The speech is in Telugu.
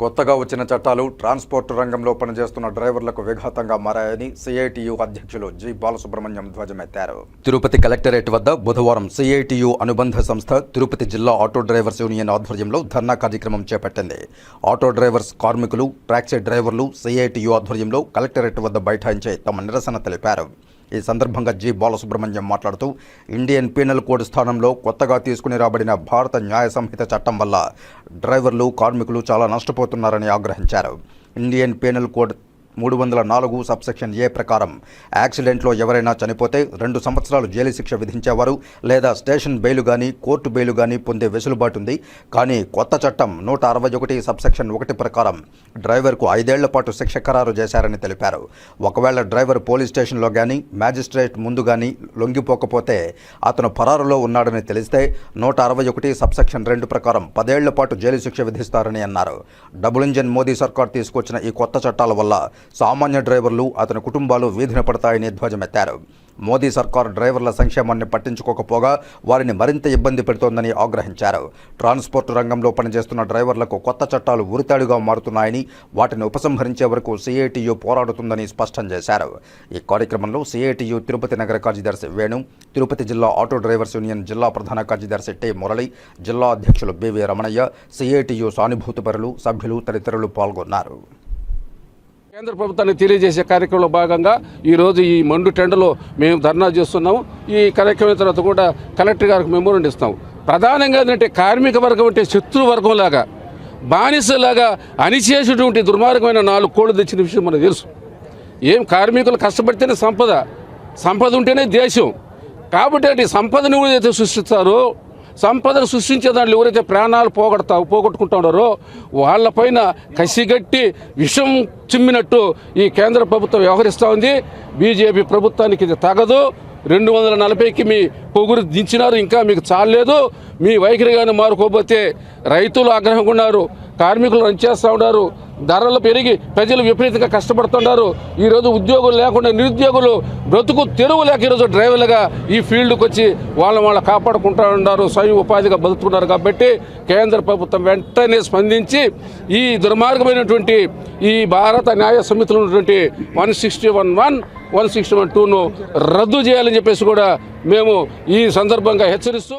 కొత్తగా వచ్చిన చట్టాలు ట్రాన్స్పోర్ట్ రంగంలో పనిచేస్తున్న డ్రైవర్లకు విఘాతంగా మారాయని సిఐటియు అధ్యక్షులు జి బాలసుబ్రహ్మణ్యం ధ్వజమెత్తారు. తిరుపతి కలెక్టరేట్ వద్ద బుధవారం సిఐటియు అనుబంధ సంస్థ తిరుపతి జిల్లా ఆటో డ్రైవర్స్ యూనియన్ ఆధ్వర్యంలో ధర్నా కార్యక్రమం చేపట్టింది. ఆటో డ్రైవర్స్ కార్మికులు టాక్సీ డ్రైవర్లు సిఐటియు ఆధ్వర్యంలో కలెక్టరేట్ వద్ద బైఠాయించి తమ నిరసన తెలిపారు. ఈ సందర్భంగా జి బాలసుబ్రహ్మణ్యం మాట్లాడుతూ ఇండియన్ పీనల్ కోడ్ స్థానంలో కొత్తగా తీసుకుని రాబడిన భారత న్యాయ సంహిత చట్టం వల్ల డ్రైవర్లు కార్మికులు చాలా నష్టపోతున్నారని ఆగ్రహించారు. ఇండియన్ పీనల్ కోడ్ మూడు వందల నాలుగు సబ్సెక్షన్ ఏ ప్రకారం యాక్సిడెంట్లో ఎవరైనా చనిపోతే రెండు సంవత్సరాలు జైలు శిక్ష విధించేవారు లేదా స్టేషన్ బెయిలు కానీ కోర్టు బెయిలు కానీ పొందే వెసులుబాటు ఉంది. కానీ కొత్త చట్టం నూట అరవై ఒకటి సబ్సెక్షన్ ఒకటి ప్రకారం డ్రైవర్కు ఐదేళ్ళ పాటు శిక్ష ఖరారు చేశారని తెలిపారు. ఒకవేళ డ్రైవర్ పోలీస్ స్టేషన్లో కానీ మ్యాజిస్ట్రేట్ ముందు కానీ లొంగిపోకపోతే అతను పరారులో ఉన్నాడని తెలిస్తే నూట అరవై ఒకటి సబ్సెక్షన్ రెండు ప్రకారం పదేళ్ళ పాటు జైలు శిక్ష విధిస్తారని అన్నారు. డబుల్ ఇంజన్ మోదీ సర్కార్ తీసుకొచ్చిన ఈ కొత్త చట్టాల వల్ల సామాన్య డ్రైవర్లు అతని కుటుంబాలు వీధిన పడతాయని ధ్వజమెత్తారు. మోదీ సర్కార్ డ్రైవర్ల సంక్షేమాన్ని పట్టించుకోకపోగా వారిని మరింత ఇబ్బంది పెడుతోందని ఆగ్రహించారు. ట్రాన్స్పోర్ట్ రంగంలో పనిచేస్తున్న డ్రైవర్లకు కొత్త చట్టాలు ఉరితాడుగా మారుతున్నాయని వాటిని ఉపసంహరించే వరకు సిఐటియు పోరాడుతుందని స్పష్టం చేశారు. ఈ కార్యక్రమంలో సిఐటియు తిరుపతి నగర కార్యదర్శి వేణు తిరుపతి జిల్లా ఆటో డ్రైవర్స్ యూనియన్ జిల్లా ప్రధాన కార్యదర్శి టి మురళి జిల్లా అధ్యక్షులు బివి రమణయ్య సిఐటియు సానుభూతిపరులు సభ్యులు తదితరులు పాల్గొన్నారు. కేంద్ర ప్రభుత్వాన్ని తెలియజేసే కార్యక్రమంలో భాగంగా ఈరోజు ఈ మండు టెండలో మేము ధర్నా చేస్తున్నాము. ఈ కార్యక్రమం తర్వాత కూడా కలెక్టర్ గారికి మెమోరండి ఇస్తాం ప్రధానంగా ఏంటంటే కార్మిక వర్గం అంటే శత్రు వర్గంలాగా బానిసలాగా అనిచేసేటువంటి దుర్మార్గమైన నాలుగు కోళ్ళు తెచ్చిన విషయం మనకు తెలుసు. ఏం కార్మికులు కష్టపడితేనే సంపద సంపద ఉంటేనే దేశం. కాబట్టి అంటే సంపదను ఏదైతే సృష్టిస్తారో సంపదను సృష్టించే దాంట్లో ఎవరైతే ప్రాణాలు పోగొడతా పోగొట్టుకుంటున్నారో వాళ్ళపైన కసిగట్టి విషం చిమ్మినట్టు ఈ కేంద్ర ప్రభుత్వం వ్యవహరిస్తూ ఉంది. బీజేపీ ప్రభుత్వానికి ఇది తగదు. రెండు వందల నలభైకి మీ పొగురు దించినారు. ఇంకా మీకు చాలలేదు మీ వైఖరిగానే మారుకోకపోతే రైతులు ఆగ్రహంగా ఉన్నారు. కార్మికులు రంచేస్తూ ఉన్నారు. ధరలు పెరిగి ప్రజలు విపరీతంగా కష్టపడుతున్నారు ఈరోజు ఉద్యోగులు లేకుండా నిరుద్యోగులు బ్రతుకు తెరువు లేక ఈరోజు డ్రైవర్లుగా ఈ ఫీల్డ్కి వచ్చి వాళ్ళ వాళ్ళు కాపాడుకుంటూ ఉన్నారు. స్వయం ఉపాధిగా బతుకుతున్నారు కాబట్టి కేంద్ర ప్రభుత్వం వెంటనే స్పందించి ఈ దుర్మార్గమైనటువంటి ఈ భారత న్యాయ సమితిలో ఉన్నటువంటి one sixty one one one sixty one టూను రద్దు చేయాలని చెప్పేసి కూడా మేము ఈ సందర్భంగా హెచ్చరిస్తూ